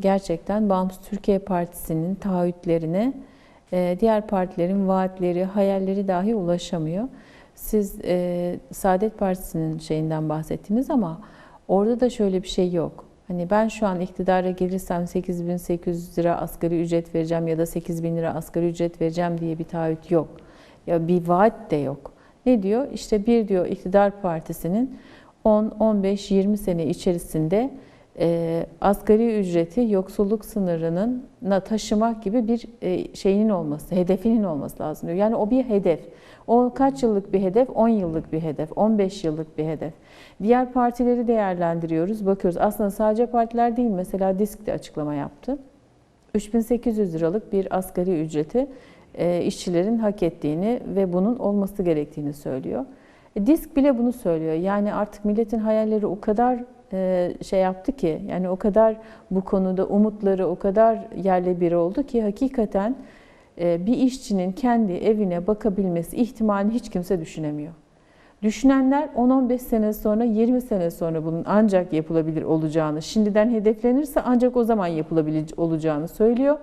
gerçekten Bağımsız Türkiye Partisi'nin taahhütlerine e, diğer partilerin vaatleri, hayalleri dahi ulaşamıyor. Siz e, Saadet Partisi'nin şeyinden bahsettiniz ama orada da şöyle bir şey yok. Hani ben şu an iktidara gelirsem 8800 lira asgari ücret vereceğim ya da 8000 lira asgari ücret vereceğim diye bir taahhüt yok. Ya bir vaat de yok. Ne diyor? İşte bir diyor iktidar partisinin 10, 15, 20 sene içerisinde e, asgari ücreti yoksulluk sınırının taşımak gibi bir e, şeyinin olması, hedefinin olması lazım diyor. Yani o bir hedef. O kaç yıllık bir hedef? 10 yıllık bir hedef, 15 yıllık bir hedef. Diğer partileri değerlendiriyoruz, bakıyoruz. Aslında sadece partiler değil, mesela DİSK de açıklama yaptı. 3800 liralık bir asgari ücreti e, işçilerin hak ettiğini ve bunun olması gerektiğini söylüyor. E, DİSK bile bunu söylüyor. Yani artık milletin hayalleri o kadar şey yaptı ki, yani o kadar bu konuda umutları o kadar yerle bir oldu ki hakikaten e, bir işçinin kendi evine bakabilmesi ihtimalini hiç kimse düşünemiyor. Düşünenler 10-15 sene sonra, 20 sene sonra bunun ancak yapılabilir olacağını, şimdiden hedeflenirse ancak o zaman yapılabilir olacağını söylüyor.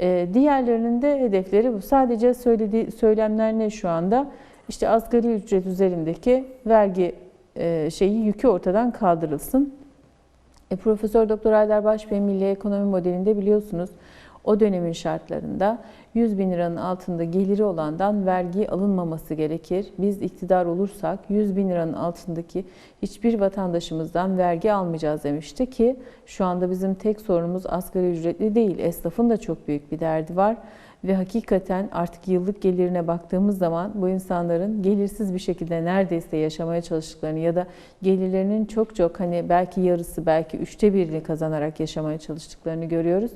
Ee, diğerlerinin de hedefleri bu. Sadece söylediği söylemler ne şu anda? İşte asgari ücret üzerindeki vergi e, şeyi yükü ortadan kaldırılsın. E, Profesör Doktor Haydar Başbey Milli Ekonomi Modelinde biliyorsunuz o dönemin şartlarında 100 bin liranın altında geliri olandan vergi alınmaması gerekir. Biz iktidar olursak 100 bin liranın altındaki hiçbir vatandaşımızdan vergi almayacağız demişti ki şu anda bizim tek sorunumuz asgari ücretli değil. Esnafın da çok büyük bir derdi var ve hakikaten artık yıllık gelirine baktığımız zaman bu insanların gelirsiz bir şekilde neredeyse yaşamaya çalıştıklarını ya da gelirlerinin çok çok hani belki yarısı belki üçte birini kazanarak yaşamaya çalıştıklarını görüyoruz.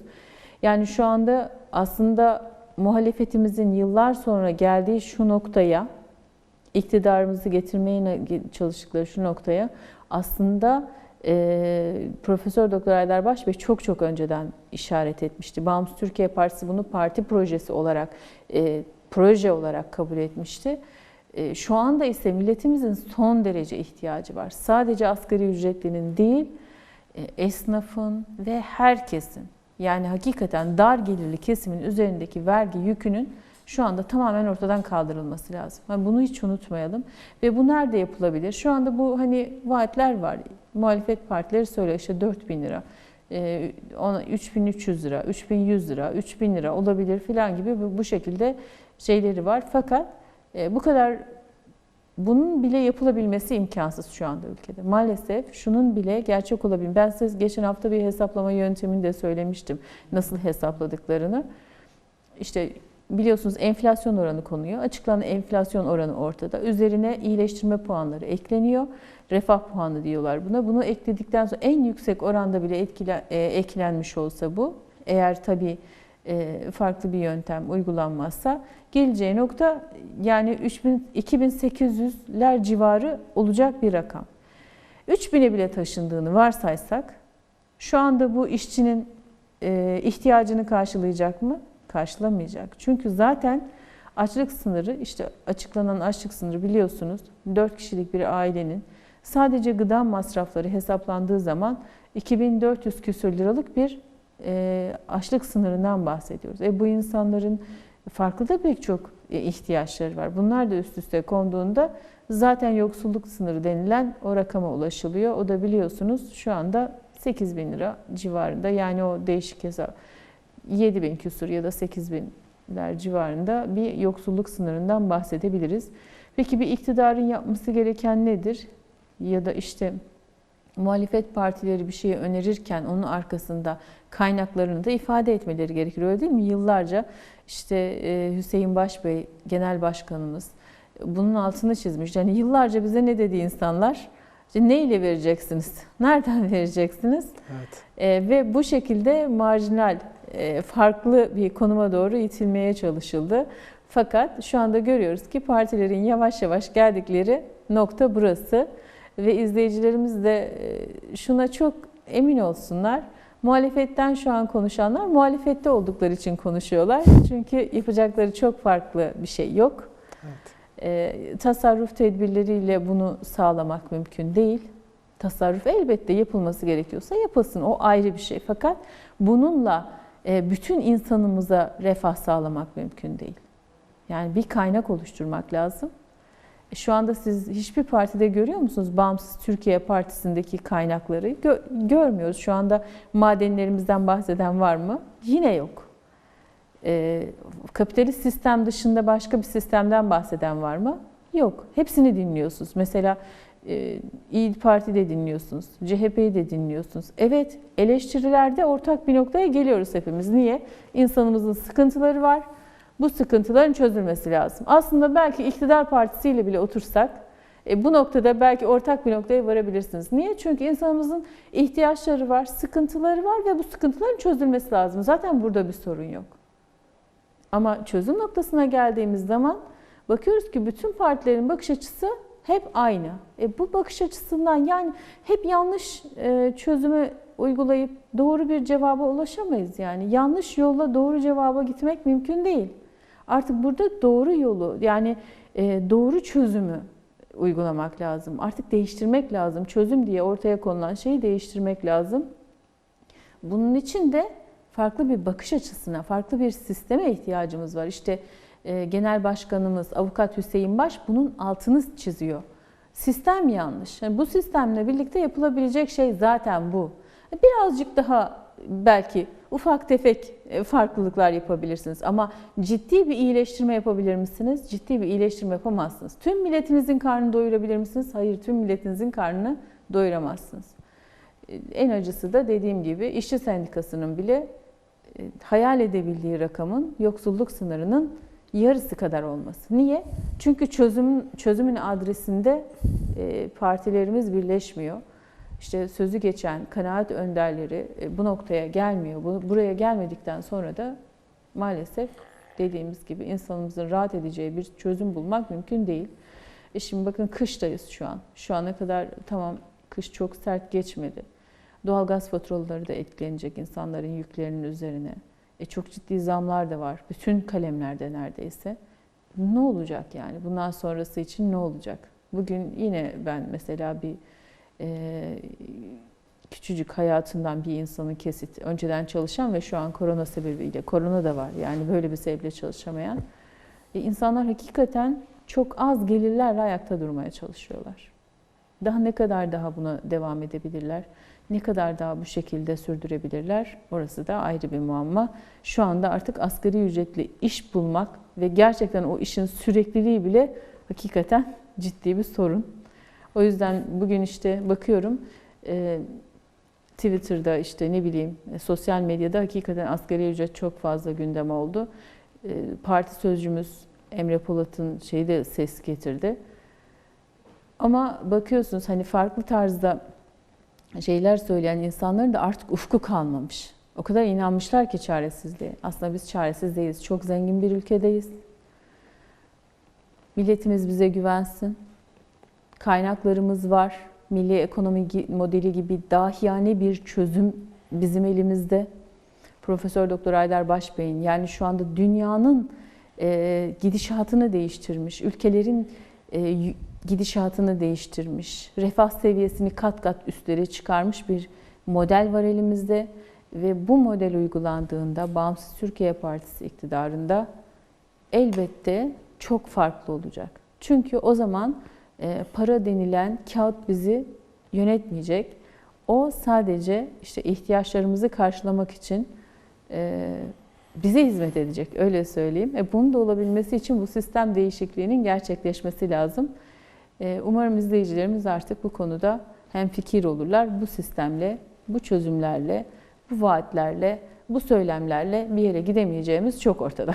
Yani şu anda aslında muhalefetimizin yıllar sonra geldiği şu noktaya, iktidarımızı getirmeye çalıştıkları şu noktaya aslında e, Profesör Doktor Aydar Başbey çok çok önceden işaret etmişti. Bağımsız Türkiye Partisi bunu parti projesi olarak, e, proje olarak kabul etmişti. E, şu anda ise milletimizin son derece ihtiyacı var. Sadece asgari ücretlinin değil, e, esnafın ve herkesin yani hakikaten dar gelirli kesimin üzerindeki vergi yükünün şu anda tamamen ortadan kaldırılması lazım. Yani bunu hiç unutmayalım. Ve bu nerede yapılabilir? Şu anda bu hani vaatler var. Muhalefet partileri söylüyor işte 4 bin lira. 3300 lira, 3100 lira, 3000 lira olabilir filan gibi bu şekilde şeyleri var. Fakat e, bu kadar bunun bile yapılabilmesi imkansız şu anda ülkede. Maalesef şunun bile gerçek olabilir. Ben size geçen hafta bir hesaplama yöntemini de söylemiştim. Nasıl hesapladıklarını. İşte biliyorsunuz enflasyon oranı konuyor. Açıklanan enflasyon oranı ortada. Üzerine iyileştirme puanları ekleniyor. Refah puanı diyorlar buna. Bunu ekledikten sonra en yüksek oranda bile etkile, e, eklenmiş olsa bu. Eğer tabii e, farklı bir yöntem uygulanmazsa geleceği nokta yani 3000 2800'ler civarı olacak bir rakam. 3000'e bile taşındığını varsaysak şu anda bu işçinin e, ihtiyacını karşılayacak mı? Karşılamayacak. Çünkü zaten açlık sınırı işte açıklanan açlık sınırı biliyorsunuz 4 kişilik bir ailenin sadece gıda masrafları hesaplandığı zaman 2400 küsür liralık bir e, açlık sınırından bahsediyoruz. E, bu insanların farklı da pek çok e, ihtiyaçları var. Bunlar da üst üste konduğunda zaten yoksulluk sınırı denilen o rakama ulaşılıyor. O da biliyorsunuz şu anda 8 bin lira civarında yani o değişik hesap 7 bin küsur ya da 8 binler civarında bir yoksulluk sınırından bahsedebiliriz. Peki bir iktidarın yapması gereken nedir? Ya da işte muhalefet partileri bir şeyi önerirken onun arkasında kaynaklarını da ifade etmeleri gerekir öyle değil mi? Yıllarca işte e, Hüseyin Başbey genel başkanımız bunun altını çizmiş. Yani yıllarca bize ne dedi insanlar? İşte ne ile vereceksiniz? Nereden vereceksiniz? Evet. E, ve bu şekilde marjinal, farklı bir konuma doğru itilmeye çalışıldı. Fakat şu anda görüyoruz ki partilerin yavaş yavaş geldikleri nokta burası ve izleyicilerimiz de e, şuna çok emin olsunlar. Muhalefetten şu an konuşanlar muhalefette oldukları için konuşuyorlar. Çünkü yapacakları çok farklı bir şey yok. Evet. E, tasarruf tedbirleriyle bunu sağlamak mümkün değil. Tasarruf elbette yapılması gerekiyorsa yapılsın. O ayrı bir şey. Fakat bununla e, bütün insanımıza refah sağlamak mümkün değil. Yani bir kaynak oluşturmak lazım. E, Şu anda siz hiçbir partide görüyor musunuz Bağımsız Türkiye Partisi'ndeki kaynakları? Gö- görmüyoruz. Şu anda madenlerimizden bahseden var mı? Yine yok. E, kapitalist sistem dışında başka bir sistemden bahseden var mı? Yok. Hepsini dinliyorsunuz. Mesela e, İyi Parti'de dinliyorsunuz, CHP'yi de dinliyorsunuz. Evet, eleştirilerde ortak bir noktaya geliyoruz hepimiz. Niye? İnsanımızın sıkıntıları var. Bu sıkıntıların çözülmesi lazım. Aslında belki iktidar partisiyle bile otursak e, bu noktada belki ortak bir noktaya varabilirsiniz. Niye? Çünkü insanımızın ihtiyaçları var, sıkıntıları var ve bu sıkıntıların çözülmesi lazım. Zaten burada bir sorun yok. Ama çözüm noktasına geldiğimiz zaman bakıyoruz ki bütün partilerin bakış açısı hep aynı. E, bu bakış açısından yani hep yanlış e, çözümü uygulayıp doğru bir cevaba ulaşamayız. Yani yanlış yolla doğru cevaba gitmek mümkün değil. Artık burada doğru yolu yani e, doğru çözümü uygulamak lazım. Artık değiştirmek lazım. Çözüm diye ortaya konulan şeyi değiştirmek lazım. Bunun için de farklı bir bakış açısına, farklı bir sisteme ihtiyacımız var. İşte Genel Başkanımız Avukat Hüseyin Baş bunun altını çiziyor. Sistem yanlış. Yani bu sistemle birlikte yapılabilecek şey zaten bu. Birazcık daha belki ufak tefek e, farklılıklar yapabilirsiniz ama ciddi bir iyileştirme yapabilir misiniz? Ciddi bir iyileştirme yapamazsınız. Tüm milletinizin karnını doyurabilir misiniz? Hayır, tüm milletinizin karnını doyuramazsınız. E, En acısı da dediğim gibi işçi sendikasının bile e, hayal edebildiği rakamın yoksulluk sınırının yarısı kadar olması. Niye? Çünkü çözüm çözümün adresinde e, partilerimiz birleşmiyor. İşte sözü geçen kanaat önderleri e, bu noktaya gelmiyor. Bu, buraya gelmedikten sonra da maalesef dediğimiz gibi insanımızın rahat edeceği bir çözüm bulmak mümkün değil. E şimdi bakın kıştayız şu an. Şu ana kadar tamam kış çok sert geçmedi. Doğalgaz faturaları da etkilenecek insanların yüklerinin üzerine. E çok ciddi zamlar da var. Bütün kalemlerde neredeyse. Ne olacak yani? Bundan sonrası için ne olacak? Bugün yine ben mesela bir e, küçücük hayatından bir insanın kesit, önceden çalışan ve şu an korona sebebiyle, korona da var yani böyle bir sebeple çalışamayan. E, insanlar hakikaten çok az gelirlerle ayakta durmaya çalışıyorlar. Daha ne kadar daha buna devam edebilirler? Ne kadar daha bu şekilde sürdürebilirler? Orası da ayrı bir muamma. Şu anda artık asgari ücretli iş bulmak ve gerçekten o işin sürekliliği bile hakikaten ciddi bir sorun. O yüzden bugün işte bakıyorum e, Twitter'da işte ne bileyim e, sosyal medyada hakikaten asgari ücret çok fazla gündem oldu. E, parti sözcümüz Emre Polat'ın şeyi de ses getirdi. Ama bakıyorsunuz hani farklı tarzda şeyler söyleyen insanların da artık ufku kalmamış. O kadar inanmışlar ki çaresizliğe. Aslında biz çaresiz değiliz. Çok zengin bir ülkedeyiz. Milletimiz bize güvensin. Kaynaklarımız var. Milli ekonomi modeli gibi dahiyane bir çözüm bizim elimizde. Profesör Doktor Aydar Başbey'in yani şu anda dünyanın e, gidişatını değiştirmiş, ülkelerin e, gidişatını değiştirmiş, refah seviyesini kat kat üstlere çıkarmış bir model var elimizde ve bu model uygulandığında Bağımsız Türkiye Partisi iktidarında elbette çok farklı olacak. Çünkü o zaman e, para denilen kağıt bizi yönetmeyecek. O sadece işte ihtiyaçlarımızı karşılamak için e, bize hizmet edecek öyle söyleyeyim. E, bunun da olabilmesi için bu sistem değişikliğinin gerçekleşmesi lazım. E, umarım izleyicilerimiz artık bu konuda hem fikir olurlar. Bu sistemle, bu çözümlerle, bu vaatlerle, bu söylemlerle bir yere gidemeyeceğimiz çok ortada.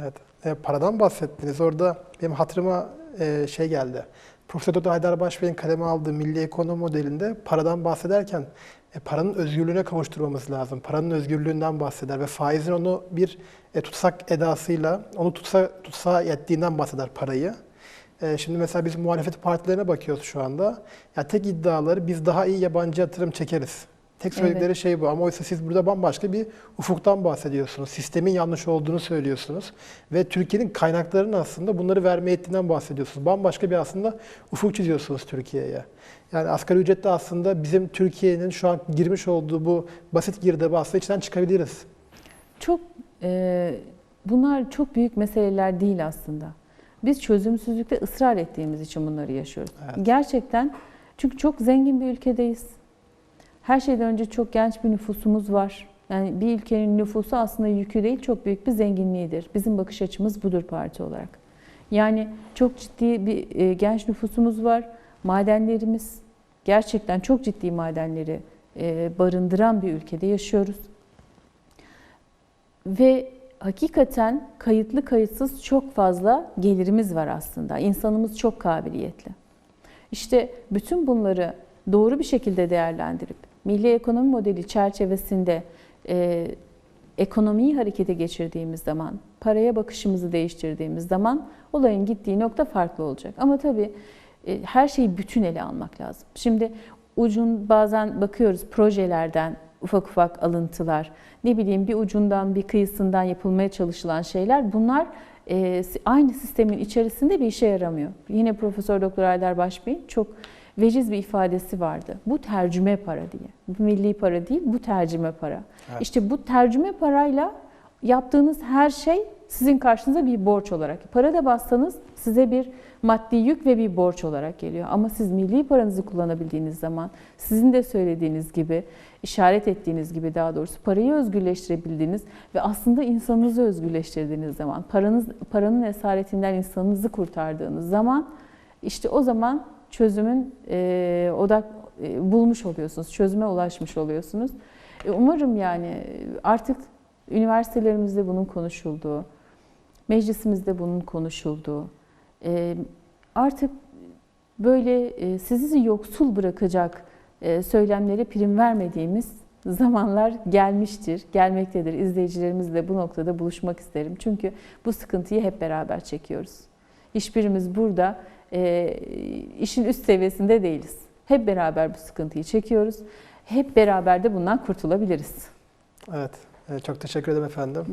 Evet. E, paradan bahsettiniz. Orada benim hatırıma e, şey geldi. Profesör Doktor Haydar Başbey'in kaleme aldığı milli ekonomi modelinde paradan bahsederken e, paranın özgürlüğüne kavuşturmamız lazım. Paranın özgürlüğünden bahseder ve faizin onu bir e, tutsak edasıyla, onu tutsa, tutsağa yettiğinden bahseder parayı. E, şimdi mesela biz muhalefet partilerine bakıyoruz şu anda. Ya tek iddiaları biz daha iyi yabancı yatırım çekeriz Tek söyledikleri Evet. şey bu ama oysa siz burada bambaşka bir ufuktan bahsediyorsunuz. Sistemin yanlış olduğunu söylüyorsunuz ve Türkiye'nin kaynaklarının aslında bunları verme ettiğinden bahsediyorsunuz. Bambaşka bir aslında ufuk çiziyorsunuz Türkiye'ye. Yani asgari ücrette aslında bizim Türkiye'nin şu an girmiş olduğu bu basit girdabı aslında içinden çıkabiliriz. Çok e, bunlar çok büyük meseleler değil aslında. Biz çözümsüzlükte ısrar ettiğimiz için bunları yaşıyoruz. Evet. Gerçekten çünkü çok zengin bir ülkedeyiz. Her şeyden önce çok genç bir nüfusumuz var. Yani bir ülkenin nüfusu aslında yükü değil çok büyük bir zenginliğidir. Bizim bakış açımız budur parti olarak. Yani çok ciddi bir e, genç nüfusumuz var. Madenlerimiz gerçekten çok ciddi madenleri e, barındıran bir ülkede yaşıyoruz. Ve hakikaten kayıtlı kayıtsız çok fazla gelirimiz var aslında. İnsanımız çok kabiliyetli. İşte bütün bunları doğru bir şekilde değerlendirip milli ekonomi modeli çerçevesinde e, ekonomiyi harekete geçirdiğimiz zaman, paraya bakışımızı değiştirdiğimiz zaman olayın gittiği nokta farklı olacak. Ama tabii e, her şeyi bütün ele almak lazım. Şimdi ucun bazen bakıyoruz projelerden ufak ufak alıntılar, ne bileyim bir ucundan bir kıyısından yapılmaya çalışılan şeyler bunlar e, aynı sistemin içerisinde bir işe yaramıyor. Yine Profesör Doktor Aydar Başbey'in çok veciz bir ifadesi vardı. Bu tercüme para diye. Bu milli para değil, bu tercüme para. Evet. İşte bu tercüme parayla yaptığınız her şey sizin karşınıza bir borç olarak. Para da bassanız size bir maddi yük ve bir borç olarak geliyor. Ama siz milli paranızı kullanabildiğiniz zaman sizin de söylediğiniz gibi, işaret ettiğiniz gibi daha doğrusu parayı özgürleştirebildiğiniz ve aslında insanınızı özgürleştirdiğiniz zaman, paranız paranın esaretinden insanınızı kurtardığınız zaman işte o zaman çözümün e, odak e, bulmuş oluyorsunuz, çözüme ulaşmış oluyorsunuz. E, umarım yani artık üniversitelerimizde bunun konuşulduğu, meclisimizde bunun konuşulduğu, e, artık böyle e, sizi yoksul bırakacak e, söylemlere prim vermediğimiz zamanlar gelmiştir, gelmektedir. İzleyicilerimizle bu noktada buluşmak isterim. Çünkü bu sıkıntıyı hep beraber çekiyoruz. Hiçbirimiz burada e, işin üst seviyesinde değiliz. Hep beraber bu sıkıntıyı çekiyoruz. Hep beraber de bundan kurtulabiliriz. Evet. Evet, Çok teşekkür ederim efendim.